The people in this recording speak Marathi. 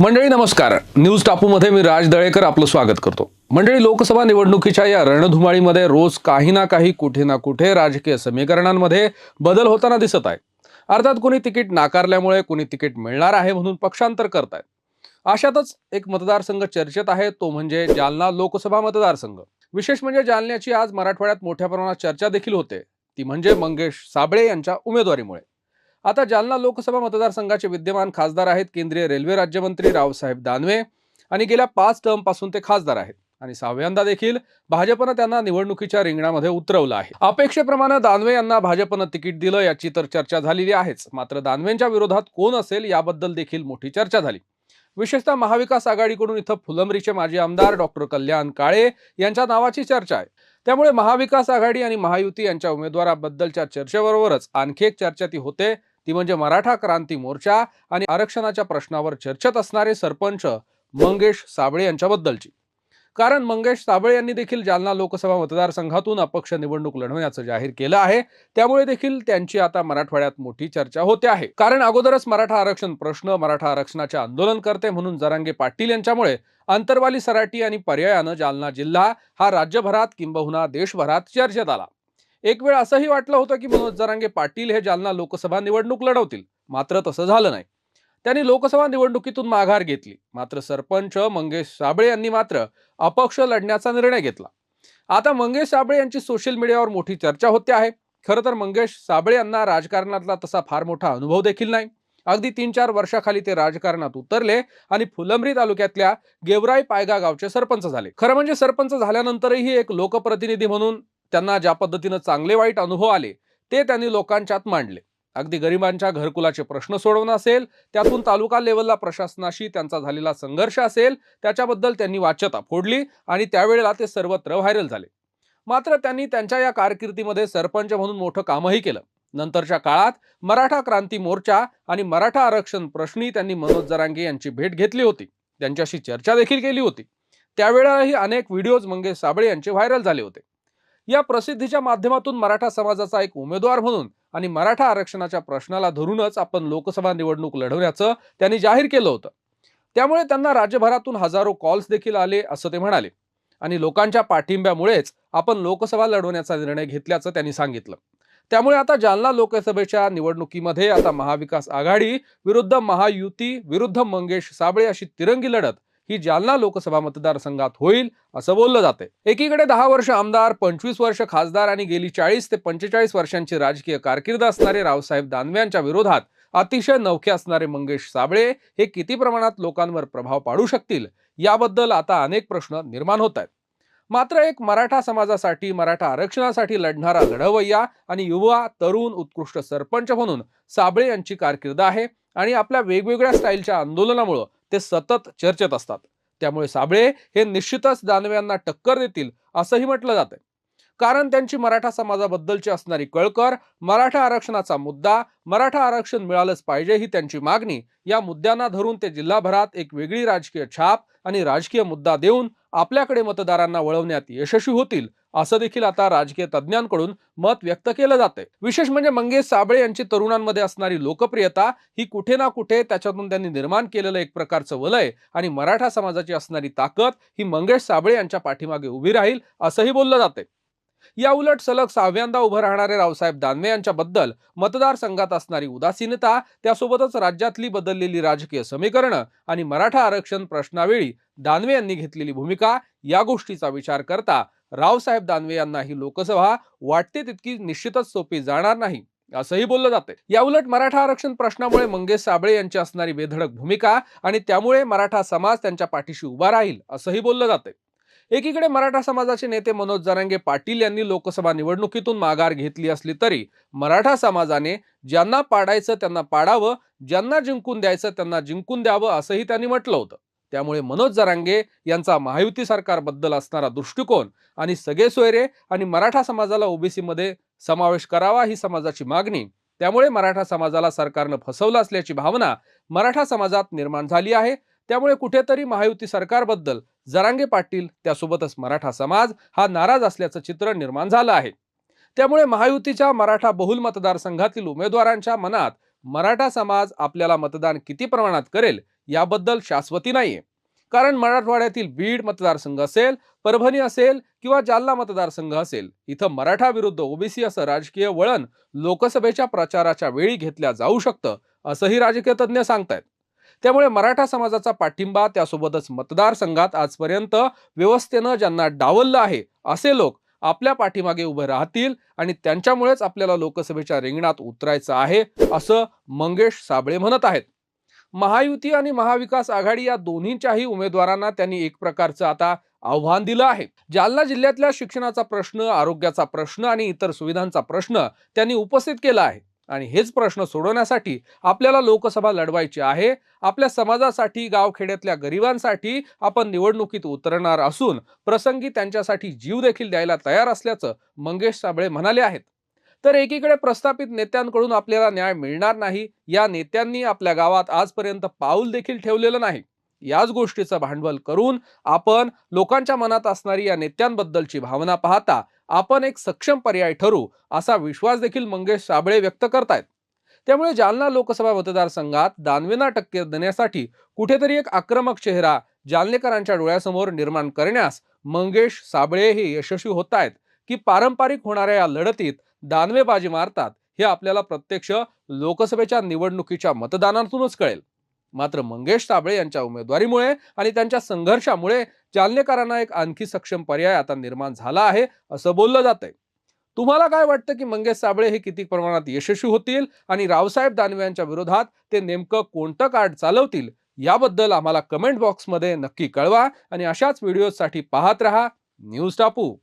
मंडळी नमस्कार. न्यूज टापूमध्ये मी राज दळेकर आपलं स्वागत करतो. मंडळी लोकसभा निवडणुकीच्या या रणधुमाळीमध्ये रोज काही ना काही कुठे ना कुठे राजकीय समीकरणांमध्ये बदल होताना दिसत आहे. अर्थात कोणी तिकीट नाकारल्यामुळे कोणी तिकीट मिळणार आहे म्हणून पक्षांतर करतायत. अशातच एक मतदारसंघ चर्चेत आहे तो म्हणजे जालना लोकसभा मतदारसंघ. विशेष म्हणजे जालन्याची आज मराठवाड्यात मोठ्या प्रमाणात चर्चा देखील होते. ती म्हणजे मंगेश साबळे यांच्या उमेदवारीमुळे. आता जालना लोकसभा मतदारसंघाचे विद्यमान खासदार आहेत केंद्रीय रेल्वे राज्यमंत्री रावसाहेब दानवे आणि गेल्या पाच टर्मपासून ते खासदार आहेत. आणि सहाव्यांदा देखील भाजपनं त्यांना निवडणुकीच्या रिंगणामध्ये उतरवलं आहे. अपेक्षेप्रमाणे दानवे यांना भाजपनं तिकीट दिलं याची तर चर्चा झालेली आहेच. मात्र दानवेंच्या विरोधात कोण असेल याबद्दल देखील मोठी चर्चा झाली. विशेषतः महाविकास आघाडीकडून इथं फुलंब्रीचे माजी आमदार डॉक्टर कल्याण काळे यांच्या नावाची चर्चा आहे. त्यामुळे महाविकास आघाडी आणि महायुती यांच्या उमेदवाराबद्दलच्या चर्चेबरोबरच आणखी एक चर्चा ती होते. ती म्हणजे मराठा क्रांती मोर्चा आणि आरक्षणाच्या प्रश्नावर चर्चेत असणारे सरपंच मंगेश साबळे यांच्याबद्दलची. कारण मंगेश साबळे यांनी देखील जालना लोकसभा मतदारसंघातून अपक्ष निवडणूक लढवण्याचं जाहीर केलं आहे. त्यामुळे देखील त्यांची आता मराठवाड्यात मोठी चर्चा होते आहे. कारण अगोदरच मराठा आरक्षण प्रश्न मराठा आरक्षणाचे आंदोलन करते म्हणून जरांगे पाटील यांच्यामुळे अंतरवाली सराटी आणि पर्यायानं जालना जिल्हा हा राज्यभरात किंबहुना देशभरात चर्चेत आला. एक वेळ असंही वाटलं होतं की मनोज जरांगे पाटील हे जालना लोकसभा निवडणूक लढवतील. मात्र तसं झालं नाही. त्यांनी लोकसभा निवडणुकीतून माघार घेतली. मात्र सरपंच मंगेश साबळे यांनी मात्र अपक्ष लढण्याचा निर्णय घेतला. आता मंगेश साबळे यांची सोशल मीडियावर मोठी चर्चा होते आहे. खरं तर मंगेश साबळे यांना राजकारणातला तसा फार मोठा अनुभव देखील नाही. अगदी तीन चार वर्षाखाली ते राजकारणात उतरले आणि फुलंब्री तालुक्यातल्या गेवराई पायगा गावचे सरपंच झाले. खरं म्हणजे सरपंच झाल्यानंतरही एक लोकप्रतिनिधी म्हणून त्यांना ज्या पद्धतीनं चांगले वाईट अनुभव आले ते त्यांनी लोकांच्यात मांडले. अगदी गरिबांच्या घरकुलाचे प्रश्न सोडवणं असेल त्यातून तालुका लेवलला प्रशासनाशी त्यांचा झालेला संघर्ष असेल त्याच्याबद्दल त्यांनी वाच्यता फोडली आणि त्यावेळेला ते सर्वत्र व्हायरल झाले. मात्र त्यांनी त्यांच्या या कारकिर्दीमध्ये सरपंच म्हणून मोठं कामही केलं. नंतरच्या काळात मराठा क्रांती मोर्चा आणि मराठा आरक्षण प्रश्नी त्यांनी मनोज जरांगे यांची भेट घेतली होती. त्यांच्याशी चर्चा देखील केली होती. त्यावेळेलाही अनेक व्हिडिओज मंगेश साबळे यांचे व्हायरल झाले होते. या प्रसिद्धीच्या माध्यमातून मराठा समाजाचा एक उमेदवार म्हणून आणि मराठा आरक्षणाच्या प्रश्नाला धरूनच आपण लोकसभा निवडणूक लढवण्याचं त्यांनी जाहीर केलं होतं. त्यामुळे त्यांना राज्यभरातून हजारो कॉल्स देखील आले असं ते म्हणाले. आणि लोकांच्या पाठिंब्यामुळेच आपण लोकसभा लढवण्याचा निर्णय घेतल्याचं त्यांनी सांगितलं. त्यामुळे आता जालना लोकसभेच्या निवडणुकीमध्ये आता महाविकास आघाडी विरुद्ध महायुती विरुद्ध मंगेश साबळे अशी तिरंगी लढत ही जालना लोकसभा मतदारसंघात होईल असं बोललं जाते एकीकडे दहा वर्ष आमदार पंचवीस वर्ष खासदार आणि गेली चाळीस ते पंचेचाळीस वर्षांची राजकीय कारकीर्द असणारे रावसाहेब दानव्यांच्या विरोधात अतिशय नवखे असणारे मंगेश साबळे हे किती प्रमाणात लोकांवर प्रभाव पाडू शकतील याबद्दल आता अनेक प्रश्न निर्माण होत आहेत. मात्र एक मराठा समाजासाठी मराठा आरक्षणासाठी लढणारा लढवय्या आणि युवा तरुण उत्कृष्ट सरपंच म्हणून साबळे यांची कारकीर्द आहे आणि आपल्या वेगवेगळ्या स्टाईलच्या आंदोलनामुळं ते सतत चर्चेत असतात. त्यामुळे साबळे हे निश्चितच दानव्यांना टक्कर देतील असंही म्हटलं जातं कारण त्यांची मराठा समाजाबद्दलची असणारी कळकर मराठा आरक्षणाचा मुद्दा मराठा आरक्षण मिळालंच पाहिजे ही त्यांची मागणी. या मुद्द्यांना धरून ते जिल्हाभरात एक वेगळी राजकीय छाप आणि राजकीय मुद्दा देऊन आपल्याकडे मतदारांना वळवण्यात यशस्वी होतील असं देखील आता राजकीय तज्ज्ञांकडून मत व्यक्त केलं जाते विशेष म्हणजे मंगेश साबळे यांची तरुणांमध्ये असणारी लोकप्रियता ही कुठे ना कुठे त्याच्यातून त्यांनी निर्माण केलेलं एक प्रकारचं वलय आणि मराठा समाजाची असणारी ताकद ही मंगेश साबळे यांच्या पाठीमागे उभी राहील असंही बोललं जाते या उलट सलग सहाव्यांदा उभं राहणारे रावसाहेब दानवे यांच्याबद्दल मतदारसंघात असणारी उदासीनता त्यासोबतच राज्यातली बदललेली राजकीय समीकरणं आणि मराठा आरक्षण प्रश्नावेळी दानवे यांनी घेतलेली भूमिका या गोष्टीचा विचार करता रावसाहेब दानवे यांना ही लोकसभा वाटते तितकी निश्चितच सोपी जाणार नाही असंही बोललं जाते या उलट मराठा आरक्षण प्रश्नामुळे मंगेश साबळे यांची असणारी बेधडक भूमिका आणि त्यामुळे मराठा समाज त्यांच्या पाठीशी उभा राहील असंही बोललं जाते एकीकडे मराठा समाजाचे नेते मनोज जरांगे पाटील यांनी लोकसभा निवडणुकीतून माघार घेतली असली तरी मराठा समाजाने ज्यांना पाडायचं त्यांना पाडावं ज्यांना जिंकून द्यायचं त्यांना जिंकून द्यावं असंही त्यांनी म्हटलं होतं. त्यामुळे मनोज जरांगे यांचा महायुती सरकारबद्दल असणारा दृष्टिकोन आणि सगळे सोयरे आणि मराठा समाजाला ओबीसीमध्ये समावेश करावा ही समाजाची मागणी त्यामुळे मराठा समाजाला सरकारनं फसवलं असल्याची भावना मराठा समाजात निर्माण झाली आहे. त्यामुळे कुठेतरी महायुती सरकारबद्दल जरांगे पाटील त्यासोबतच मराठा समाज हा नाराज असल्याचं चित्र निर्माण झालं आहे. त्यामुळे महायुतीच्या मराठा बहुल मतदारसंघातील उमेदवारांच्या मनात मराठा समाज आपल्याला मतदान किती प्रमाणात करेल याबद्दल शाश्वती नाहीये. कारण मराठवाड्यातील बीड मतदारसंघ असेल परभणी असेल किंवा जालना मतदारसंघ असेल इथं मराठा विरुद्ध ओबीसी असं राजकीय वळण लोकसभेच्या प्रचाराच्या वेळी घेतल्या जाऊ शकतं असंही राजकीय तज्ज्ञ सांगतायत. त्यामुळे मराठा समाजाचा पाठिंबा त्यासोबतच मतदारसंघात आजपर्यंत व्यवस्थेनं ज्यांना डावललं आहे असे लोक आपल्या पाठीमागे उभे राहतील आणि त्यांच्यामुळेच आपल्याला लोकसभेच्या रिंगणात उतरायचं आहे असं मंगेश साबळे म्हणत आहेत. महायुती आणि महाविकास आघाडी या दोन्हीच्याही उमेदवारांना त्यांनी एक प्रकारचं आता आव्हान दिलं आहे. जालना जिल्ह्यातल्या शिक्षणाचा प्रश्न आरोग्याचा प्रश्न आणि इतर सुविधांचा प्रश्न त्यांनी उपस्थित केला आहे. आणि हेच प्रश्न सोडवण्यासाठी आपल्याला लोकसभा लढवायची आहे. आपल्या समाजासाठी गावखेड्यातल्या गरिबांसाठी आपण निवडणुकीत उतरणार असून प्रसंगी त्यांच्यासाठी जीव देखील द्यायला तयार असल्याचं मंगेश साबळे म्हणाले आहेत. तर एकीकडे प्रस्थापित नेत्यांकडून आपल्याला न्याय मिळणार नाही. या नेत्यांनी आपल्या गावात आजपर्यंत पाऊल देखील ठेवलेलं नाही. याच गोष्टीचं भांडवल करून आपण लोकांच्या मनात असणारी या नेत्यांबद्दलची भावना पाहता आपण एक सक्षम पर्याय ठरू असा विश्वास देखील मंगेश साबळे व्यक्त करतायत. त्यामुळे जालना लोकसभा मतदारसंघात दानवेना टक्के देण्यासाठी कुठेतरी एक आक्रमक चेहरा जालनेकरांच्या डोळ्यासमोर निर्माण करण्यास मंगेश साबळे हे यशस्वी होत आहेत की पारंपरिक होणाऱ्या या लढतीत दानवे बाजी मारतात हे आपल्याला प्रत्यक्ष लोकसभेच्या निवडणुकीच्या मतदानातूनच कळेल. मात्र मंगेश साबळे यांच्या उमेदवारीमुळे आणि त्यांच्या संघर्षामुळे जालनेकरांना एक आणखी सक्षम पर्याय आता निर्माण झाला आहे असं बोललं जात आहे तुम्हाला काय वाटतं की मंगेश साबळे हे किती प्रमाणात यशस्वी होतील आणि रावसाहेब दानवे यांच्या विरोधात ते नेमकं कोणतं कार्ड चालवतील याबद्दल आम्हाला कमेंट बॉक्समध्ये नक्की कळवा आणि अशाच व्हिडिओसाठी पाहत रहा न्यूज टापू.